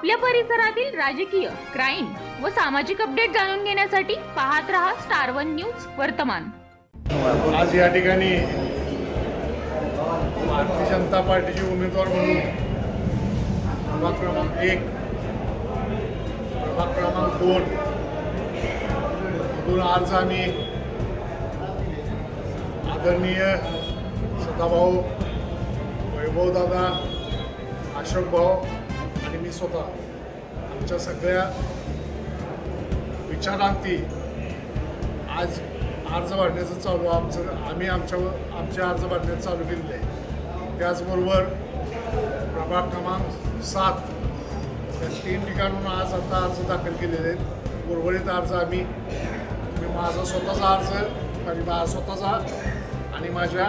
आपल्या परिसरातील राजकीय क्राईम व सामाजिक अपडेट जाणून घेण्यासाठी पाहत रहा स्टार वन न्यूज वर्तमान. आज या ठिकाणी भारतीय जनता पार्टीचे उमेदवार म्हणून प्रभाग क्रमांक एक प्रभाग क्रमांक दोन दोन आज आम्ही आदरणीय सदाभाऊ वैभवदादा अशोक भाऊ आणि मी स्वतः आमच्या सगळ्या विचारांती आज अर्ज भरण्याचं चालू आमचं आम्ही आमच्या आमचे अर्ज भरण्याचं चालू केलेले आहे. त्याचबरोबर प्रभाग क्रमांक सात या तीन ठिकाणून आज आता अर्ज दाखल केलेले आहेत. उर्वरित अर्ज आम्ही मी माझा स्वतःचा अर्ज आणि माझा स्वतःचा आणि माझ्या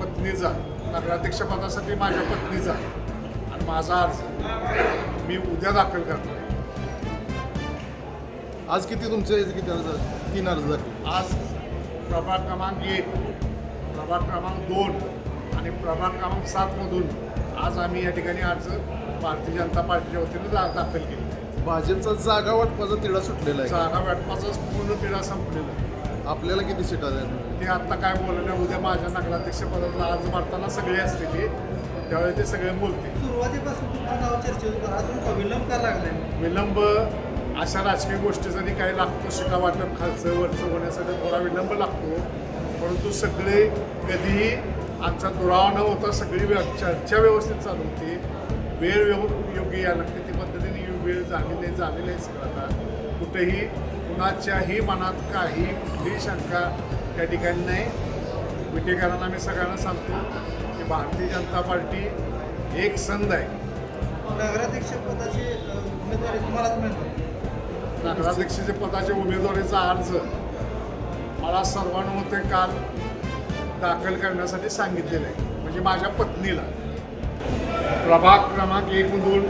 पत्नीचा नगराध्यक्षपदासाठी माझ्या पत्नीचा माझा अर्ज. मी उद्या दाखल आहे आज किती तुमचे किती अर्ज? तीन अर्ज दाखल आज प्रभाग क्रमांक एक प्रभाग क्रमांक दोन आणि प्रभाग क्रमांक सातमधून आज आम्ही या ठिकाणी अर्ज भारतीय जनता पार्टीच्या वतीनं दाखल केली. भाजपचा जागा वाटपाचा तिढा सुटलेला आहे. जागा वाटपाचाच पूर्ण पिढा संपलेला आहे. आपल्याला किती सीट आहेत ते आत्ता काय बोलणं उद्या माझ्या नगराध्यक्षपदाचा अर्ज भरताना सगळे असते ते त्यावेळी ते सगळे बोलतील. सुरुवातीपासून तुमचं नाव चर्चेत होतं अजून का विलंब का लागलाय? विलंब अशा राजकीय गोष्टीसाठी काही लागतो शिका वाटप खालचं वरचं होण्यासाठी थोडा विलंब लागतो परंतु सगळे कधीही आमचा दुरावा न होता सगळी व्य- चर्चा व्यवस्थित चालू होती. वेळ व्यव योग्य या लागते ती पद्धतीने वेळ झालेली झालेली आहे सगळं आता. कुठेही कुणाच्याही मनात काही कुठलीही शंका त्या ठिकाणी नाही. विटेकरांना मी सगळ्यांना सांगतो भारतीय जनता पार्टी एक संध आहे. नगराध्यक्ष पदाची अ, उमेदवारी तुम्हालाच मिळतात. नगराध्यक्षाच्या पदाच्या उमेदवारीचा अर्ज मला सर्वानुमते काल दाखल करण्यासाठी सांगितलेलं आहे. म्हणजे माझ्या पत्नीला. प्रभाग क्रमांक एकमधून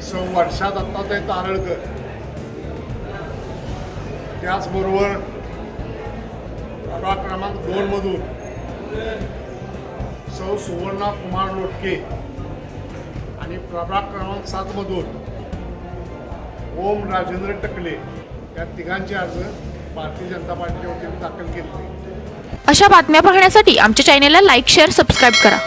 सौ वर्षा दत्तात्रय तारळकर. त्याचबरोबर प्रभाग क्रमांक दोनमधून सौ सुवर्णा कुमार लोटके आणि प्रभाग क्रमांक सातमधून ओम राजेंद्र टकले या तिघांचे अर्ज भारतीय जनता पार्टीच्या वतीने दाखल केले. अशा बातम्या पाहण्यासाठी आमच्या चॅनेलला लाईक शेअर सबस्क्राईब करा.